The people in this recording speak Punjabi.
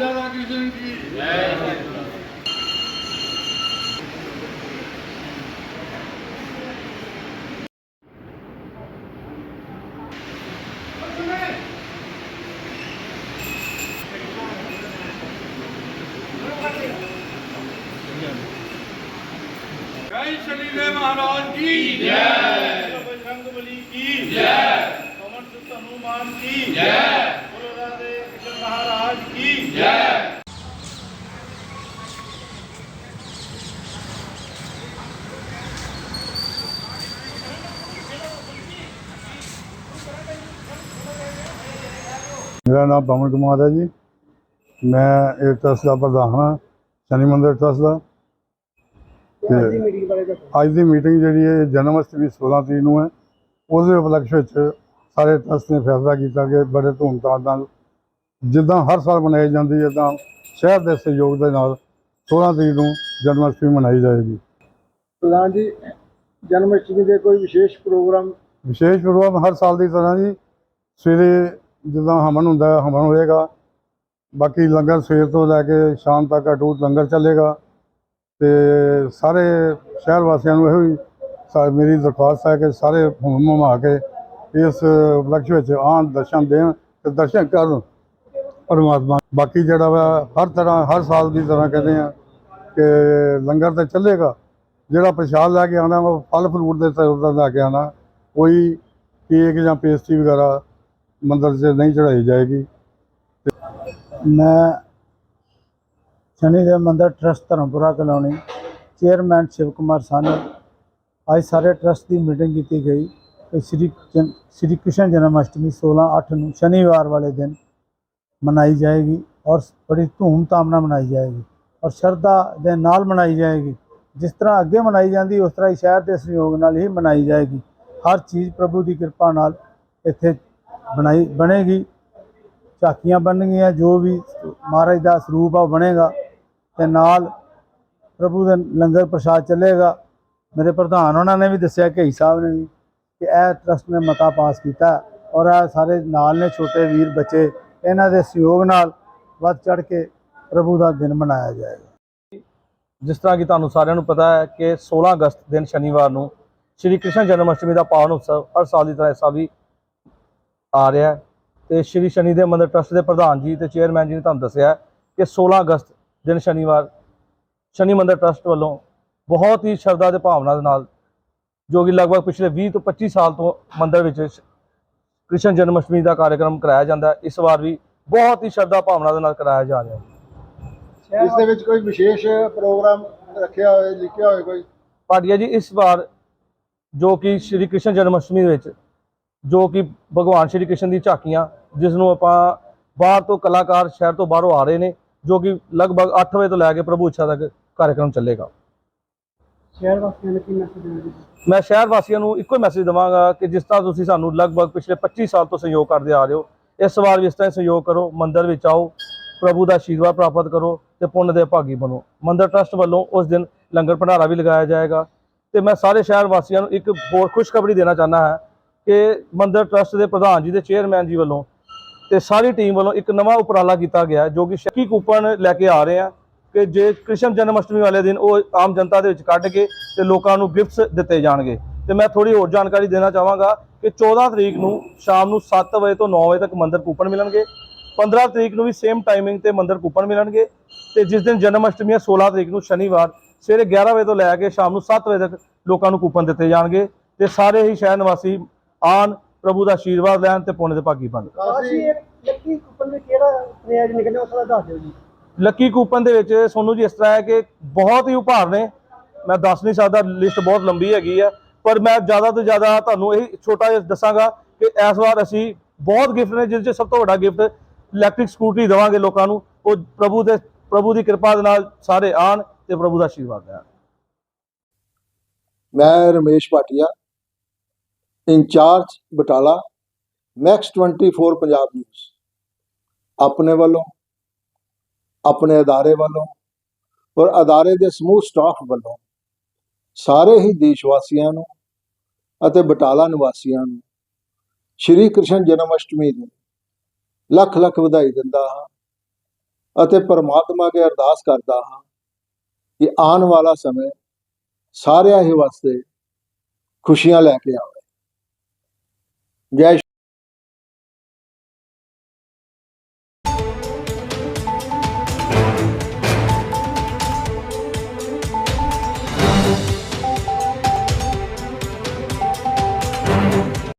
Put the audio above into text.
lara gözün ki. जय शनि महाराज की जय संग बली की जय अमर हनुमान की जय ਮੇਰਾ ਨਾਮ ਪਵਨ ਕੁਮਾਰ ਹੈ ਜੀ। ਮੈਂ ਇਹ ਟਰਸਟ ਦਾ ਪ੍ਰਧਾਨ ਹਾਂ ਸ਼ਨੀ ਮੰਦਿਰ ਟਰਸਟ ਦਾ। ਅੱਜ ਦੀ ਮੀਟਿੰਗ ਜਿਹੜੀ ਹੈ ਜਨਮ ਅਸ਼ਟਮੀ 16 ਤਰੀਕ ਨੂੰ ਹੈ। ਉਹਦੇ ਉਪਲਕਸ਼ ਵਿੱਚ ਸਾਰੇ ਟਰਸਟ ਨੇ ਫੈਸਲਾ ਕੀਤਾ ਕਿ ਬੜੇ ਧੂਮਧਾਮ ਨਾਲ ਜਿੱਦਾਂ ਹਰ ਸਾਲ ਮਨਾਈ ਜਾਂਦੀ ਹੈ ਤਾਂ ਸ਼ਹਿਰ ਦੇ ਸਹਿਯੋਗ ਦੇ ਨਾਲ 16 ਤਰੀਕ ਨੂੰ ਜਨਮ ਅਸ਼ਟਮੀ ਮਨਾਈ ਜਾਏਗੀ। ਪ੍ਰਧਾਨ ਜੀ ਜਨਮ ਅਸ਼ਟਮੀ ਦੇ ਕੋਈ ਵਿਸ਼ੇਸ਼ ਪ੍ਰੋਗਰਾਮ? ਵਿਸ਼ੇਸ਼ ਪ੍ਰੋਗਰਾਮ ਹਰ ਸਾਲ ਦੀ ਤਰ੍ਹਾਂ ਜੀ। ਸਵੇਰੇ ਜਿੱਦਾਂ ਹਮਨ ਹੁੰਦਾ, ਹਮਨ ਹੋਏਗਾ। ਬਾਕੀ ਲੰਗਰ ਸਵੇਰ ਤੋਂ ਲੈ ਕੇ ਸ਼ਾਮ ਤੱਕ ਅਟੂਟ ਲੰਗਰ ਚੱਲੇਗਾ। ਤੇ ਸਾਰੇ ਸ਼ਹਿਰ ਵਾਸੀਆਂ ਨੂੰ ਇਹੋ ਹੀ ਸਾ- ਮੇਰੀ ਦਰਖਾਸਤ ਹੈ ਕਿ ਸਾਰੇ ਹੁਮ ਹੁਮਾ ਕੇ ਇਸ ਉਪਲਕਸ਼ ਵਿੱਚ ਆਉਣ, ਦਰਸ਼ਨ ਦੇਣ ਤੇ ਦਰਸ਼ਨ ਕਰਨ ਪਰਮਾਤਮਾ। ਬਾਕੀ ਜਿਹੜਾ ਵਾ, ਹਰ ਤਰ੍ਹਾਂ, ਹਰ ਸਾਲ ਦੀ ਤਰ੍ਹਾਂ ਕਹਿੰਦੇ ਆ ਕਿ ਲੰਗਰ ਤਾਂ ਚੱਲੇਗਾ। ਜਿਹੜਾ ਪ੍ਰਸ਼ਾਦ ਲੈ ਕੇ ਆਉਣਾ ਉਹ ਫਲ ਫਰੂਟ ਦੇ ਤੌਰ ਤੇ ਲੈ ਕੇ ਆਉਣਾ। ਕੋਈ ਕੇਕ ਜਾਂ ਪੇਸਟਰੀ ਵਗੈਰਾ ਮੰਦਰ 'ਚ ਨਹੀਂ ਚੜਾਈ ਜਾਏਗੀ। ਮੈਂ ਸ਼ਨੀ ਦੇਵ ਮੰਦਰ trust Dharampura colony chairman Shiv Kumar Sani ਅੱਜ ਸਾਰੇ ਟਰਸਟ ਦੀ ਮੀਟਿੰਗ ਕੀਤੀ ਗਈ। ਕਿ ਸ਼੍ਰੀ ਜਨ- ਸ਼੍ਰੀ ਕ੍ਰਿਸ਼ਨ ਜਨਮ ਅਸ਼ਟਮੀ 16 8 ਨੂੰ ਸ਼ਨੀਵਾਰ ਵਾਲੇ ਦਿਨ ਮਨਾਈ ਜਾਏਗੀ ਔਰ ਬੜੀ ਧੂਮ-ਧਾਮ ਨਾਲ ਮਨਾਈ ਜਾਏਗੀ ਔਰ ਸ਼ਰਧਾ ਦੇ ਨਾਲ ਮਨਾਈ ਜਾਏਗੀ। ਜਿਸ ਤਰ੍ਹਾਂ ਅੱਗੇ ਮਨਾਈ ਜਾਂਦੀ, ਉਸ ਤਰ੍ਹਾਂ ਹੀ ਸ਼ਹਿਰ ਦੇ ਸਹਿਯੋਗ ਨਾਲ ਹੀ ਮਨਾਈ ਜਾਏਗੀ। ਹਰ ਚੀਜ਼ ਪ੍ਰਭੂ ਦੀ ਕਿਰਪਾ ਨਾਲ ਇੱਥੇ ਬਣਾਈ, ਬਣੇਗੀ। ਝਾਕੀਆਂ ਬਣਨਗੀਆਂ, ਜੋ ਵੀ ਮਹਾਰਾਜ ਦਾ ਸਰੂਪ ਆ, ਉਹ ਬਣੇਗਾ। ਤੇ ਨਾਲ ਪ੍ਰਭੂ ਦਾ ਲੰਗਰ ਪ੍ਰਸ਼ਾਦ ਚੱਲੇਗਾ। ਮੇਰੇ ਪ੍ਰਧਾਨ ਉਹਨਾਂ ਨੇ ਵੀ ਦੱਸਿਆ ਕਿ ਸਾਹਿਬ ਨੇ ਵੀ, ਕਿ ਇਹ ਟਰਸਟ ਨੇ ਮਤਾ ਪਾਸ ਕੀਤਾ। ਔਰ ਇਹ ਸਾਰੇ ਨਾਲ ਨੇ, ਛੋਟੇ ਵੀਰ, ਬੱਚੇ, ਇਹਨਾਂ ਦੇ ਸਹਿਯੋਗ ਨਾਲ ਵੱਧ ਚੜ ਕੇ ਪ੍ਰਭੂ ਦਾ ਦਿਨ ਮਨਾਇਆ ਜਾਏਗਾ। ਜਿਸ ਤਰ੍ਹਾਂ ਕਿ ਤੁਹਾਨੂੰ ਸਾਰਿਆਂ ਨੂੰ ਪਤਾ ਹੈ ਕਿ 16 ਅਗਸਤ, ਦਿਨ ਸ਼ਨੀਵਾਰ ਨੂੰ ਸ਼੍ਰੀ ਕ੍ਰਿਸ਼ਨ ਜਨਮ ਅਸ਼ਟਮੀ ਦਾ ਪਾਵਨ ਉਤਸਵ ਹਰ ਸਾਲ ਦੀ ਤਰ੍ਹਾਂ ਇਸ ਸਾਲ ਵੀ ਆ ਰਿਹਾ ਤੇ ਸ਼੍ਰੀ ਸ਼ਨੀ ਦੇ ਮੰਦਿਰ ਟਰਸਟ ਦੇ ਪ੍ਰਧਾਨ ਜੀ ਤੇ ਚੇਅਰਮੈਨ ਜੀ ਨੇ ਤੁਹਾਨੂੰ ਦੱਸਿਆ ਕਿ 16 ਅਗਸਤ ਦਿਨ ਸ਼ਨੀਵਾਰ ਸ਼ਨੀ ਮੰਦਿਰ ਟਰਸਟ ਵੱਲੋਂ ਬਹੁਤ ਹੀ ਸ਼ਰਧਾ ਤੇ ਭਾਵਨਾ ਦੇ ਨਾਲ ਜੋ ਕਿ ਲਗਭਗ ਪਿਛਲੇ 20 ਤੋਂ 25 ਸਾਲ ਤੋਂ ਮੰਦਿਰ ਵਿੱਚ ਕ੍ਰਿਸ਼ਨ ਜਨਮ ਅਸ਼ਟਮੀ ਦਾ ਕਾਰਜਕ੍ਰਮ ਕਰਾਇਆ ਜਾਂਦਾ ਇਸ ਵਾਰ ਵੀ ਬਹੁਤ ਹੀ ਸ਼ਰਧਾ ਭਾਵਨਾ ਦੇ ਨਾਲ ਕਰਾਇਆ ਜਾ ਰਿਹਾ ਹੈ। ਇਸ ਦੇ ਵਿੱਚ ਕੋਈ ਵਿਸ਼ੇਸ਼ ਪ੍ਰੋਗਰਾਮ ਰੱਖਿਆ ਹੋਵੇ ਲਿਖਿਆ ਹੋਵੇ ਕੋਈ? ਭਾਟੀਆ ਜੀ ਇਸ ਵਾਰ ਜੋ ਕਿ ਸ਼੍ਰੀ ਕ੍ਰਿਸ਼ਨ ਜਨਮ ਅਸ਼ਟਮੀ ਦੇ ਵਿੱਚ ਜੋ ਕਿ ਭਗਵਾਨ ਸ਼੍ਰੀ ਕ੍ਰਿਸ਼ਨ ਦੀ ਝਾਕੀਆਂ ਜਿਸ ਨੂੰ ਆਪਾਂ ਬਾਹਰ ਤੋਂ ਕਲਾਕਾਰ ਸ਼ਹਿਰ ਤੋਂ ਬਾਹਰੋਂ ਆ ਰਹੇ ਨੇ ਜੋ ਕਿ ਲਗਭਗ 8 ਵਜੇ ਤੋਂ ਲੈ ਕੇ ਪ੍ਰਭੂ ਇੱਛਾ ਤੱਕ ਕਾਰਜਕ੍ਰਮ ਚੱਲੇਗਾ। ਸ਼ਹਿਰ ਵਾਸੀਆਂ ਨੂੰ ਕੀ ਮੈਸੇਜ ਦੇਣਾ ਮੈਂ ਸ਼ਹਿਰ ਵਾਸੀਆਂ ਨੂੰ ਇੱਕੋ ਹੀ ਮੈਸੇਜ ਦਵਾਂਗਾ ਕਿ ਜਿਸ ਤਰ੍ਹਾਂ ਤੁਸੀਂ ਸਾਨੂੰ ਲਗਭਗ ਪਿਛਲੇ 25 ਸਾਲ ਤੋਂ ਸਹਿਯੋਗ ਕਰਦੇ ਆ ਰਹੇ ਹੋ ਇਸ ਵਾਰ ਵੀ ਇਸ ਤਰ੍ਹਾਂ ਸਹਿਯੋਗ ਕਰੋ ਮੰਦਿਰ ਵਿੱਚ ਆਓ ਪ੍ਰਭੂ ਦਾ ਆਸ਼ੀਰਵਾਦ ਪ੍ਰਾਪਤ ਕਰੋ ਤੇ ਪੁੰਨ ਦੇ ਭਾਗੀ ਬਣੋ। ਮੰਦਿਰ ਟਰਸਟ ਵੱਲੋਂ ਉਸ ਦਿਨ ਲੰਗਰ ਭੰਡਾਰਾ ਵੀ ਲਗਾਇਆ ਜਾਏਗਾ ਤੇ ਮੈਂ ਸਾਰੇ ਸ਼ਹਿਰ ਵਾਸੀਆਂ ਨੂੰ ਇੱਕ ਹੋਰ ਖੁਸ਼ਖਬਰੀ ਦੇਣਾ ਚਾਹੁੰਦਾ ਹਾਂ ਕਿ ਮੰਦਰ ਟਰਸਟ ਦੇ ਪ੍ਰਧਾਨ ਜੀ ਦੇ ਚੇਅਰਮੈਨ ਜੀ ਵੱਲੋਂ ਤੇ ਸਾਰੀ ਟੀਮ ਵੱਲੋਂ ਇੱਕ ਨਵਾਂ ਉਪਰਾਲਾ ਕੀਤਾ ਗਿਆ ਜੋ ਕਿ ਸ਼ੱਕੀ ਕੂਪਨ ਲੈ ਕੇ ਆ ਰਹੇ ਆ ਕਿ ਜੇ ਕ੍ਰਿਸ਼ਨ ਜਨਮ ਅਸ਼ਟਮੀ ਵਾਲੇ ਦਿਨ ਉਹ ਆਮ ਜਨਤਾ ਦੇ ਵਿੱਚ ਕੱਢ ਕੇ ਤੇ ਲੋਕਾਂ ਨੂੰ ਗਿਫਟਸ ਦਿੱਤੇ ਜਾਣਗੇ। ਤੇ ਮੈਂ ਥੋੜੀ ਹੋਰ ਜਾਣਕਾਰੀ ਦੇਣਾ ਚਾਹਾਂਗਾ ਕਿ 14 ਤਰੀਕ ਨੂੰ ਸ਼ਾਮ ਨੂੰ 7 ਵਜੇ ਤੋਂ 9 ਵਜੇ ਤੱਕ ਮੰਦਰ ਕੂਪਨ ਮਿਲਣਗੇ। 15 ਤਰੀਕ ਨੂੰ ਵੀ ਸੇਮ ਟਾਈਮਿੰਗ ਤੇ ਮੰਦਰ ਕੂਪਨ ਮਿਲਣਗੇ ਤੇ ਜਿਸ ਦਿਨ ਜਨਮ ਅਸ਼ਟਮੀ ਹੈ 16 ਤਰੀਕ ਨੂੰ ਸ਼ਨੀਵਾਰ, ਸਵੇਰੇ 11 ਵਜੇ ਤੋਂ ਲੈ ਕੇ ਸ਼ਾਮ ਨੂੰ 7 ਵਜੇ ਤੱਕ ਲੋਕਾਂ ਨੂੰ ਕੂਪਨ ਦਿੱਤੇ ਜਾਣਗੇ ਤੇ ਸਾਰੇ ਹੀ ਸ਼ਹਿਰ ਨਿਵਾਸੀ ਆਣ ਪ੍ਰਭੂ ਦਾ ਆਸ਼ੀਰਵਾਦ ਲੈਣ ਤੇ ਪੁੰਨ ਦੇ ਭਾਗੀ ਅਸੀਂ ਲੱਕੀ ਕੁਪਨ ਦੇ ਕਿਹੜਾ ਪ੍ਰਿਆਜ ਨਿਕਲਿਆ ਉਸ ਦਾ ਦੱਸ ਦਿਓ ਜੀ। ਲੱਕੀ ਕੂਪਨ ਦੇ ਵਿੱਚ ਸੋਨੂੰ ਜੀ ਇਸ ਤਰ੍ਹਾਂ ਹੈ ਕਿ ਬਹੁਤ ਹੀ ਉਪਹਾਰ ਨੇ। ਮੈਂ ਦੱਸ ਨਹੀਂ ਸਕਦਾ ਲਿਸਟ ਬਹੁਤ ਲੰਬੀ ਹੈਗੀ ਆ। ਪਰ ਮੈਂ ਜ਼ਿਆਦਾ ਤੋਂ ਜ਼ਿਆਦਾ ਤੁਹਾਨੂੰ ਇਹ ਛੋਟਾ ਜਿਹਾ ਦੱਸਾਂਗਾ ਕਿ ਇਸ ਵਾਰ ਅਸੀਂ ਬਹੁਤ ਗਿਫਟ ਨੇ ਜਿਸ 'ਚ ਸਭ ਤੋਂ ਵੱਡਾ ਗਿਫਟ ਇਲੈਕਟ੍ਰਿਕ ਸਕੂਟਰੀ ਦੇਵਾਂਗੇ ਲੋਕਾਂ ਨੂੰ। ਉਹ ਪ੍ਰਭੂ ਦੇ ਪ੍ਰਭੂ ਦੀ ਕਿਰਪਾ ਦੇ ਨਾਲ ਸਾਰੇ ਆਣ ਤੇ ਪ੍ਰਭੂ ਦਾ ਆਸ਼ੀਰਵਾਦ ਲੈਣ। ਮੈਂ Ramesh Bhatia incharge Batala, Max 24 Punjab news ਆਪਣੇ ਵੱਲੋਂ, ਆਪਣੇ ਅਦਾਰੇ ਵੱਲੋਂ ਔਰ ਅਦਾਰੇ ਦੇ ਸਮੂਹ ਸਟਾਫ ਵੱਲੋਂ ਸਾਰੇ ਹੀ ਦੇਸ਼ ਵਾਸੀਆਂ ਨੂੰ ਅਤੇ ਬਟਾਲਾ ਨਿਵਾਸੀਆਂ ਨੂੰ ਸ਼੍ਰੀ ਕ੍ਰਿਸ਼ਨ ਜਨਮ ਅਸ਼ਟਮੀ ਦੀ ਲੱਖ ਲੱਖ ਵਧਾਈ ਦਿੰਦਾ ਹਾਂ ਅਤੇ ਪਰਮਾਤਮਾ ਅੱਗੇ ਅਰਦਾਸ ਕਰਦਾ ਹਾਂ ਕਿ ਆਉਣ ਵਾਲਾ ਸਮੇਂ ਸਾਰਿਆਂ ਹੀ ਵਾਸਤੇ ਖੁਸ਼ੀਆਂ ਲੈ ਕੇ ਆਵੇ। ਜੈ